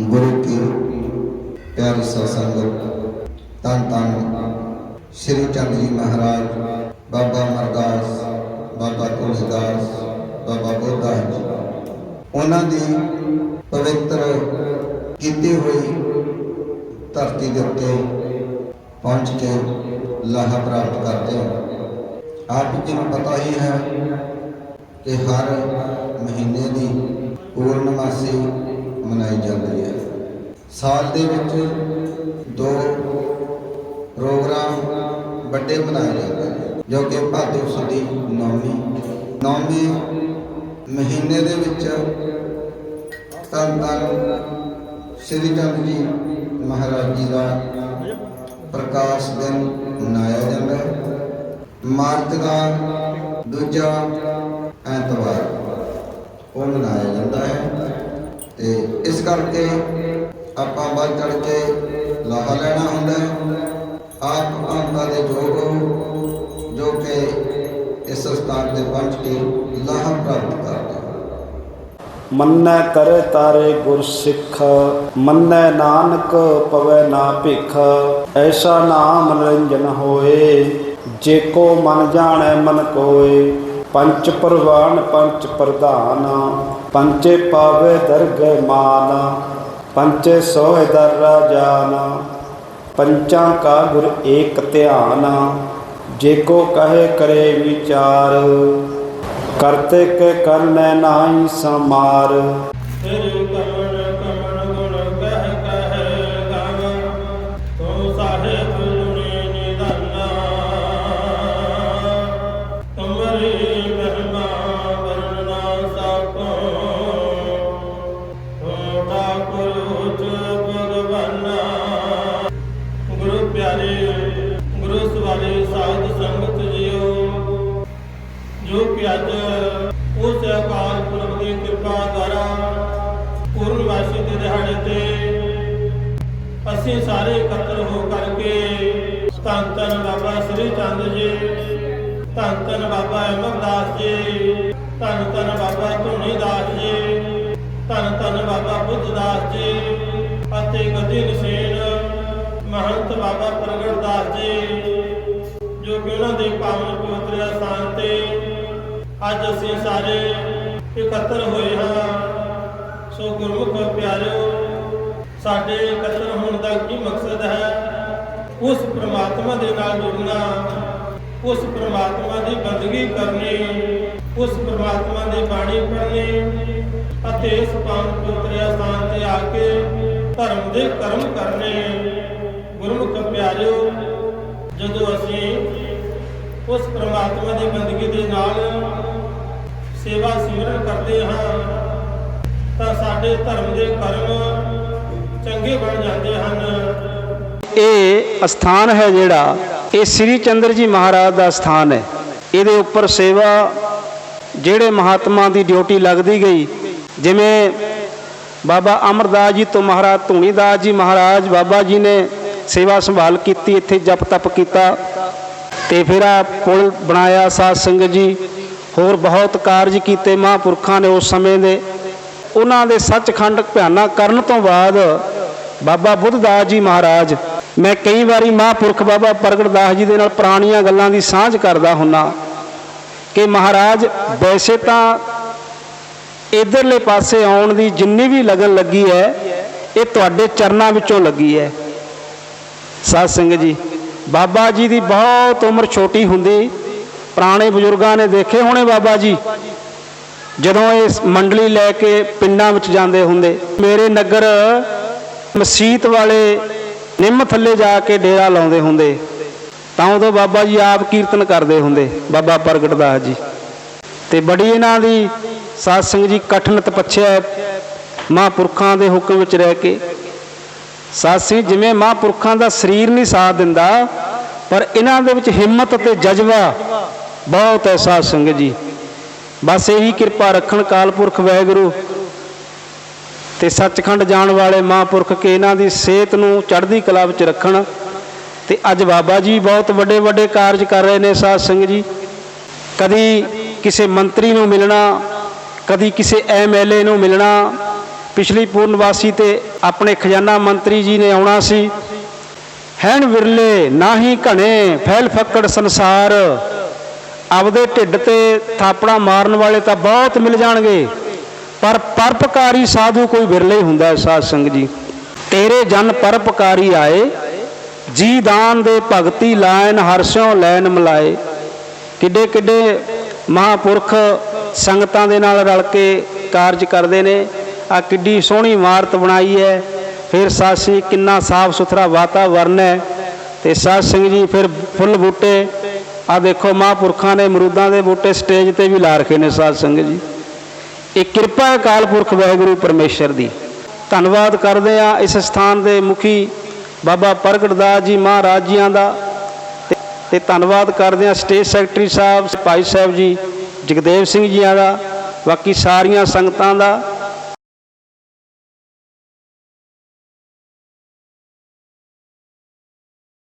ਗੁਰੂ ਕੀ ਪਿਆਰੀ ਸਤਸੰਗ ਤਨ ਤਨ ਸ੍ਰੀ ਚੰਦ ਜੀ ਮਹਾਰਾਜ, ਬਾਬਾ ਮਰਦਾਸ, ਬਾਬਾ ਤੁਲਸੀਦਾਸ, ਬਾਬਾ ਬੋਧਾ ਜੀ। ਉਹਨਾਂ ਦੀ ਪਵਿੱਤਰ ਕੀਤੀ ਹੋਈ ਧਰਤੀ ਦੇ ਉੱਤੇ ਪਹੁੰਚ ਕੇ ਲਾਹਾ ਪ੍ਰਾਪਤ ਕਰਦੇ ਹਾਂ। ਆਪ ਜੀ ਨੂੰ ਪਤਾ ਹੀ ਹੈ ਕਿ ਹਰ ਮਹੀਨੇ ਦੀ ਪੂਰਨਮਾਸੀ ਮਨਾਈ ਜਾਂਦੀ ਹੈ। ਸਾਲ ਦੇ ਵਿੱਚ ਦੋ ਪ੍ਰੋਗਰਾਮ ਵੱਡੇ ਮਨਾਏ ਜਾਂਦੇ ਨੇ, ਜੋ ਕਿ ਭਾਦੋ ਸੁਦੀ ਨੌਵੀਂ ਨੌਵੀਂ ਮਹੀਨੇ ਦੇ ਵਿੱਚ ਧੰਨ ਧੰਨ ਸ੍ਰੀ ਚੰਦ ਜੀ ਮਹਾਰਾਜ ਜੀ ਦਾ ਪ੍ਰਕਾਸ਼ ਦਿਨ ਮਨਾਇਆ ਜਾਂਦਾ ਹੈ। ਮਾਰਚ ਦਾ ਦੂਜਾ ਐਤਵਾਰ ਉਹ ਮਨਾਇਆ ਜਾਂਦਾ ਹੈ। ਤੇ ਇਸ ਕਰਕੇ ਆਪਾਂ ਵੱਧ ਚੜ ਕੇ ਲਾਹਾ ਲੈਣਾ ਹੁੰਦਾ ਆਪ ਆਂਤਾ ਦੇ ਜੋਗ ਹੋ, ਜੋ ਕਿ ਇਸ ਸਥਾਨ ਤੇ ਪਹੁੰਚ ਕੇ ਲਾਹਾ ਪ੍ਰਾਪਤ ਕਰਦੇ ਮੰਨੈ ਕਰੇ ਤਾਰੇ ਗੁਰ ਸਿੱਖ, ਮੰਨੈ ਨਾਨਕ ਪਵੈ ਨਾ ਭਿਖ, ਐਸਾ ਨਾਮ ਨਿਰੰਜਨ ਹੋਏ, ਜੇ ਕੋ ਮਨ ਜਾਣੈ ਮਨ ਕੋਏ। ਪੰਚ ਪ੍ਰਵਾਨ, ਪੰਚ ਪ੍ਰਧਾਨ, ਪੰਚੇ ਪਾਵੇ ਦਰਗਹਿ ਮਾਨ, ਪੰਚੇ ਸੋਹਿ ਦਰ ਰਾਜਾਨ, ਪੰਚਾਂ ਕਾ ਗੁਰ ਏਕ ਧਿਆਨ, ਜੇ ਕੋ ਕਹੇ ਕਰੇ ਵਿਚਾਰ, ਕਰਤੇ ਕੇ ਕਰਨੈ ਨਾਹੀ ਸਮਾਰ। ਫਿਰ ਕਮਣ ਪੁਰਖ ਦੀ ਦੁਆਰਾ ਪੂਰਨਵਾਸੀ ਦੇ ਦਿਹਾੜੇ ਤੇ ਅਸੀਂ ਸਾਰੇ ਇਕੱਤਰ ਹੋ ਕਰਕੇ ਧੰਨ ਧੰਨ ਬਾਬਾ ਸ੍ਰੀ ਚੰਦ ਜੀ, ਧੰਨ ਧੰਨ ਬਾਬਾ ਅਮਰਦਾਸ ਜੀ, ਧੰਨ ਧੰਨ ਬਾਬਾ ਧੂਣੀਦਾਸ ਜੀ, ਧੰਨ ਧੰਨ ਬਾਬਾ ਬੁੱਧਦਾਸ ਜੀ ਅਤੇ ਗਦੀ ਨਸੇਨ ਮਹੰਤ ਬਾਬਾ ਪ੍ਰਗਟਦਾਸ ਜੀ, ਜੋ ਕਿ ਉਹਨਾਂ ਦੇ ਪਾਵਨ ਪਵਿੱਤਰ ਸਥਾਨ ਤੇ ਅੱਜ ਅਸੀਂ ਸਾਰੇ ਇਕੱਤਰ ਹੋਏ ਹਾਂ। ਸੋ ਗੁਰਮੁਖ ਪਿਆਰਿਓ, ਸਾਡੇ ਇਕੱਤਰ ਹੋਣ ਦਾ ਕੀ ਮਕਸਦ ਹੈ? ਉਸ ਪ੍ਰਮਾਤਮਾ ਦੇ ਨਾਲ ਜੁੜਨਾ, ਉਸ ਪ੍ਰਮਾਤਮਾ ਦੀ ਬੰਦਗੀ ਕਰਨੀ, ਉਸ ਪ੍ਰਮਾਤਮਾ ਦੀ ਬਾਣੀ ਪੜ੍ਹਨੀ ਅਤੇ ਇਸ ਪਾਵਨ ਪਵਿੱਤਰ ਸਥਾਨ ਤੇ ਆ ਕੇ ਧਰਮ ਦੇ ਕਰਮ ਕਰਨੇ। ਗੁਰਮੁਖ ਪਿਆਰਿਓ, ਜਦੋਂ ਅਸੀਂ ਉਸ ਪ੍ਰਮਾਤਮਾ ਦੀ ਬੰਦਗੀ ਦੇ ਨਾਲ ਸੇਵਾ ਸਿਮਰਨ ਕਰਦੇ ਹਾਂ, ਤਾਂ ਸਾਡੇ ਧਰਮ ਦੇ ਕਰਮ ਚੰਗੇ ਬਣ ਜਾਂਦੇ ਹਨ। ਇਹ ਅਸਥਾਨ ਹੈ ਜਿਹੜਾ, ਇਹ ਸ੍ਰੀ ਚੰਦਰ ਜੀ ਮਹਾਰਾਜ ਦਾ ਸਥਾਨ ਹੈ। ਇਹਦੇ ਉੱਪਰ ਸੇਵਾ ਜਿਹੜੇ ਮਹਾਤਮਾ ਦੀ ਡਿਊਟੀ ਲੱਗਦੀ ਗਈ, ਜਿਵੇਂ ਬਾਬਾ ਅਮਰਦਾਸ ਜੀ ਤੋਂ ਮਹਾਰਾਜ, ਧੂਣੀਦਾਸ ਜੀ ਮਹਾਰਾਜ, ਬਾਬਾ ਜੀ ਨੇ ਸੇਵਾ ਸੰਭਾਲ ਕੀਤੀ, ਇੱਥੇ ਜਪ ਤਪ ਕੀਤਾ ਤੇ ਫਿਰ ਆ ਪੁਲ ਬਣਾਇਆ ਸਾਧ ਸੰਗਤ ਜੀ। ਹੋਰ ਬਹੁਤ ਕਾਰਜ ਕੀਤੇ ਮਹਾਂਪੁਰਖਾਂ ਨੇ ਉਸ ਸਮੇਂ ਦੇ। ਉਹਨਾਂ ਦੇ ਸੱਚਖੰਡ ਭਿਆਨਾ ਕਰਨ ਤੋਂ ਬਾਅਦ ਬਾਬਾ ਬੁੱਧਦਾਸ ਜੀ ਮਹਾਰਾਜ, ਮੈਂ ਕਈ ਵਾਰੀ ਮਹਾਂਪੁਰਖ ਬਾਬਾ ਪ੍ਰਗਟਦਾਸ ਜੀ ਦੇ ਨਾਲ ਪੁਰਾਣੀਆਂ ਗੱਲਾਂ ਦੀ ਸਾਂਝ ਕਰਦਾ ਹੁੰਨਾ ਕਿ ਮਹਾਰਾਜ, ਵੈਸੇ ਤਾਂ ਇਧਰਲੇ ਪਾਸੇ ਆਉਣ ਦੀ ਜਿੰਨੀ ਵੀ ਲਗਨ ਲੱਗੀ ਹੈ, ਇਹ ਤੁਹਾਡੇ ਚਰਨਾਂ ਵਿੱਚੋਂ ਲੱਗੀ ਹੈ। ਸਾਧ ਸੰਗਤ ਜੀ, ਬਾਬਾ ਜੀ ਦੀ ਬਹੁਤ ਉਮਰ ਛੋਟੀ ਹੁੰਦੀ ਪੁਰਾਣੇ ਬਜ਼ੁਰਗਾਂ ਨੇ ਦੇਖੇ ਹੋਣੇ ਬਾਬਾ ਜੀ, ਜਦੋਂ ਇਹ ਮੰਡਲੀ ਲੈ ਕੇ ਪਿੰਡਾਂ ਵਿੱਚ ਜਾਂਦੇ ਹੁੰਦੇ। ਮੇਰੇ ਨਗਰ ਮਸੀਤ ਵਾਲੇ ਨਿੰਮ ਥੱਲੇ ਜਾ ਕੇ ਡੇਰਾ ਲਾਉਂਦੇ ਹੁੰਦੇ। ਤਾਂ ਉਦੋਂ ਬਾਬਾ ਜੀ ਆਪ ਕੀਰਤਨ ਕਰਦੇ ਹੁੰਦੇ, ਬਾਬਾ ਪ੍ਰਗਟ ਦਾਸ ਜੀ। ਤੇ ਬੜੀ ਇਹਨਾਂ ਦੀ ਸਾਧ ਸੰਗਤ ਜੀ ਕਠਨ ਤਪੱਛਿਆ ਮਹਾਂਪੁਰਖਾਂ ਦੇ ਹੁਕਮ ਵਿੱਚ ਰਹਿ ਕੇ। ਸਾਧ ਸੰਗਤ ਜਿਵੇਂ ਮਹਾਂਪੁਰਖਾਂ ਦਾ ਸਰੀਰ ਨਹੀਂ ਸਾਥ ਦਿੰਦਾ, ਪਰ ਇਹਨਾਂ ਦੇ ਵਿੱਚ ਹਿੰਮਤ ਤੇ ਜਜ਼ਬਾ ਬਹੁਤ ਹੈ ਸਾਧ ਸੰਗਤ ਜੀ। ਬਸ ਇਹੀ ਕਿਰਪਾ ਰੱਖਣ ਕਾਲਪੁਰਖ ਵਾਹਿਗੁਰੂ ਤੇ ਸੱਚਖੰਡ ਜਾਣ ਵਾਲੇ ਮਹਾਂਪੁਰਖ ਕੇ ਇਹਨਾਂ ਦੀ ਸਿਹਤ ਨੂੰ ਚੜ੍ਹਦੀ ਕਲਾ ਵਿੱਚ ਰੱਖਣ। ਤੇ ਅੱਜ ਬਾਬਾ ਜੀ ਬਹੁਤ ਵੱਡੇ ਵੱਡੇ ਕਾਰਜ ਕਰ ਰਹੇ ਨੇ ਸਾਧ ਸੰਗਤ ਜੀ। ਕਦੀ ਕਿਸੇ ਮੰਤਰੀ ਨੂੰ ਮਿਲਣਾ, ਕਦੀ ਕਿਸੇ ਐਮਐਲਏ ਨੂੰ ਮਿਲਣਾ। ਪਿਛਲੀ ਪੂਰਨਵਾਸੀ ਤੇ ਆਪਣੇ ਖਜ਼ਾਨਾ ਮੰਤਰੀ ਜੀ ਨੇ ਆਉਣਾ ਸੀ। ਹੈਣ ਵਿਰਲੇ ਨਾ ਹੀ ਘਣੇ, ਫੈਲ ਫੱਕੜ ਸੰਸਾਰ। ਆਪਦੇ ਢਿੱਡ ਤੇ ਥਾਪੜਾ ਮਾਰਨ ਵਾਲੇ ਤਾਂ ਬਹੁਤ ਮਿਲ ਜਾਣਗੇ। ਪਰ ਪਰਪਕਾਰੀ ਸਾਧੂ ਕੋਈ ਵਿਰਲੇ ਹੀ ਹੁੰਦਾ ਹੈ ਸਾਧ ਸੰਗਤ ਜੀ। ਤੇਰੇ ਜਨ ਪਰਪਕਾਰੀ ਆਏ, ਜੀ ਦਾਨ ਦੇ ਭਗਤੀ ਲਾਇਨ ਹਰਸਿਓ ਲੈਨ ਮਲਾਏ। ਕਿੱਡੇ ਕਿੱਡੇ ਮਹਾਪੁਰਖ ਸੰਗਤਾਂ ਦੇ ਨਾਲ ਰਲ ਕੇ ਕਾਰਜ ਕਰਦੇ ਨੇ। ਆ ਕਿੱਡੀ ਸੋਹਣੀ ਇਮਾਰਤ ਬਣਾਈ ਹੈ। ਫਿਰ ਸਾਸੀ ਕਿੰਨਾ ਸਾਫ਼ ਸੁਥਰਾ ਵਾਤਾਵਰਨ ਹੈ। ਤੇ ਸਾਧ ਸਿੰਘ ਜੀ ਫਿਰ ਫੁੱਲ ਬੂਟੇ ਆ ਦੇਖੋ ਮਹਾਂਪੁਰਖਾਂ ਨੇ ਮਰੂਦਾਂ ਦੇ ਬੂਟੇ ਸਟੇਜ ਤੇ ਵੀ ਲਾ ਰੱਖੇ ਨੇ ਸਾਧ ਸੰਗਤ ਜੀ। ਇਹ ਕਿਰਪਾ ਹੈ ਅਕਾਲ ਪੁਰਖ ਵਾਹਿਗੁਰੂ ਪਰਮੇਸ਼ਰ ਦੀ। ਧੰਨਵਾਦ ਕਰਦੇ ਆ ਇਸ ਸਥਾਨ ਦੇ ਮੁਖੀ ਬਾਬਾ ਪ੍ਰਗਟਦਾਸ ਜੀ ਮਹਾਰਾਜ ਜੀਆਂ ਦਾ ਤੇ- ਤੇ ਧੰਨਵਾਦ ਕਰਦੇ ਆ ਸਟੇਜ ਸੈਕਟਰੀ ਸਾਹਿਬ ਭਾਈ ਸਾਹਿਬ ਜੀ, ਜਗਦੇਵ ਸਿੰਘ ਜੀਆਂ ਦਾ, ਬਾਕੀ ਸਾਰੀਆਂ ਸੰਗਤਾਂ ਦਾ